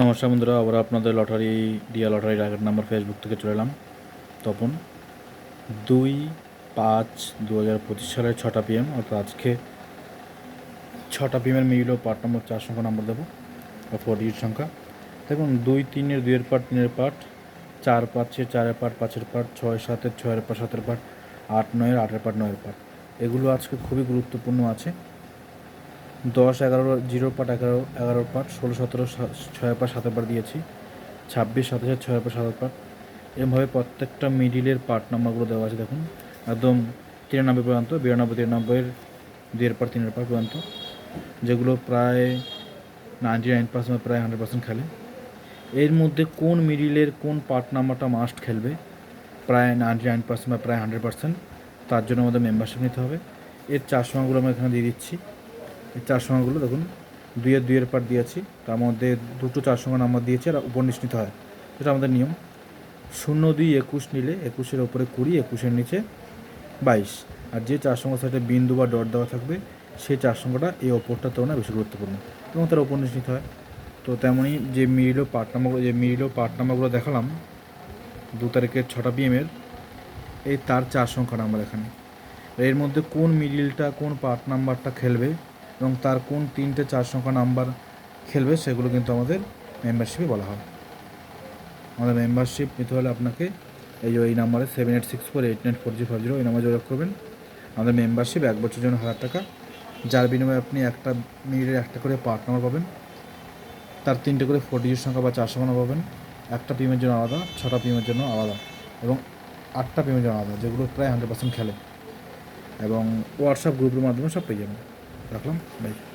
নমস্কার বন্ধুরা, আবার আপনাদের লটারি ডিয়া লটারি আগের নাম্বার ফেসবুক থেকে চলে এলাম। তপন, দুই পাঁচ দু হাজার পঁচিশ সালের ছটা পিএম অর্থাৎ আজকে ছটা পিএমের মিল ও পার্ট নম্বর চার সংখ্যা নাম্বার দেবো ফোর ডিজিট সংখ্যা। দেখুন, দুই তিনের, দুইয়ের পার্ট তিনের পার্ট চার পাঁচের, চারের পার্ট পাঁচের পার্ট ছয় সাতের, ছয়ের পার্ট সাতের পার্ট আট নয়ের, আটের পার্ট নয়ের পার্ট এগুলো আজকে খুবই গুরুত্বপূর্ণ আছে। দশ এগারো জিরো পার্ট এগারো এগারো পার্ট ষোলো সতেরো ছয় পার্ট সাতের পার্ট দিয়েছি। ছাব্বিশ, সাতাশে, ছয় পার্ট সাত পার্ট এরমভাবে প্রত্যেকটা মিডিলের পার্ট নাম্বারগুলো দেওয়া আছে, দেখুন। একদম তিরানব্বই পর্যন্ত, বিরানব্বই, তিরানব্বইয়ের দুইয়ের পার্ট তিনের পার্ট পর্যন্ত, যেগুলো প্রায় নাইনটি নাইন পার্সেন্ট বা প্রায় হান্ড্রেড পার্সেন্ট খেলে। এর মধ্যে কোন মিডিলের কোন পার্ট নাম্বারটা মাস্ট খেলবে, প্রায় নাইনটি নাইন পার্সেন্ট বা প্রায় হান্ড্রেড পার্সেন্ট, তার জন্য আমাদের মেম্বারশিপ নিতে হবে। এর চার সময়গুলো আমরা এখানে দিয়ে দিচ্ছি। চার সংখ্যাগুলো দেখুন, দুইয়ের দুইয়ের পার্ট দিয়েছি, তার মধ্যে দুটো চার সংখ্যা নাম্বার দিয়েছি আর উপনিশ নিতে হয়। যেটা আমাদের নিয়ম। শূন্য দুই একুশ নিলে একুশের ওপরে কুড়ি, একুশের নিচে বাইশ। আর যে চার সংখ্যার সাথে বিন্দু বা ডট দেওয়া থাকবে, সেই চার সংখ্যাটা এই ওপরটা তুলনায় বেশি গুরুত্বপূর্ণ। এবং তার উপনিশ নিতে হয়। তো তেমনই যে মিডিল ও পার্ট নাম্বারগুলো, যে মিডিল ও পার্ট নাম্বারগুলো দেখালাম, দু তারিখের ছটা পিএমের এই তার চার সংখ্যা নাম্বার এখানে। এর মধ্যে কোন মিডিলটা কোন পার্ট নাম্বারটা খেলবে এবং তার কোন তিনটে চার সংখ্যা নাম্বার খেলবে সেগুলো কিন্তু আমাদের মেম্বারশিপে বলা হয়। আমাদের মেম্বারশিপ নিতে হলে আপনাকে এই এই নাম্বারে seven eight six four eight nine four G five zero এই নাম্বারে যোগাযোগ করবেন। আমাদের মেম্বারশিপ এক বছরের জন্য হাজার টাকা। যার বিনিময়ে আপনি একটা মিনিটের একটা করে পার্ট নাম্বার পাবেন। তার তিনটে করে ফোর ডিজিট সংখ্যা বা চার সংখ্যা পাবেন। একটা পিমের জন্য আলাদা, ছটা পিমের জন্য আলাদা এবং আটটা পিমের জন্য আলাদা, যেগুলো প্রায় হান্ড্রেড পার্সেন্ট খেলে। এবং হোয়াটসঅ্যাপ গ্রুপের মাধ্যমে সব পেয়ে যাবেন। রাখলাম বাই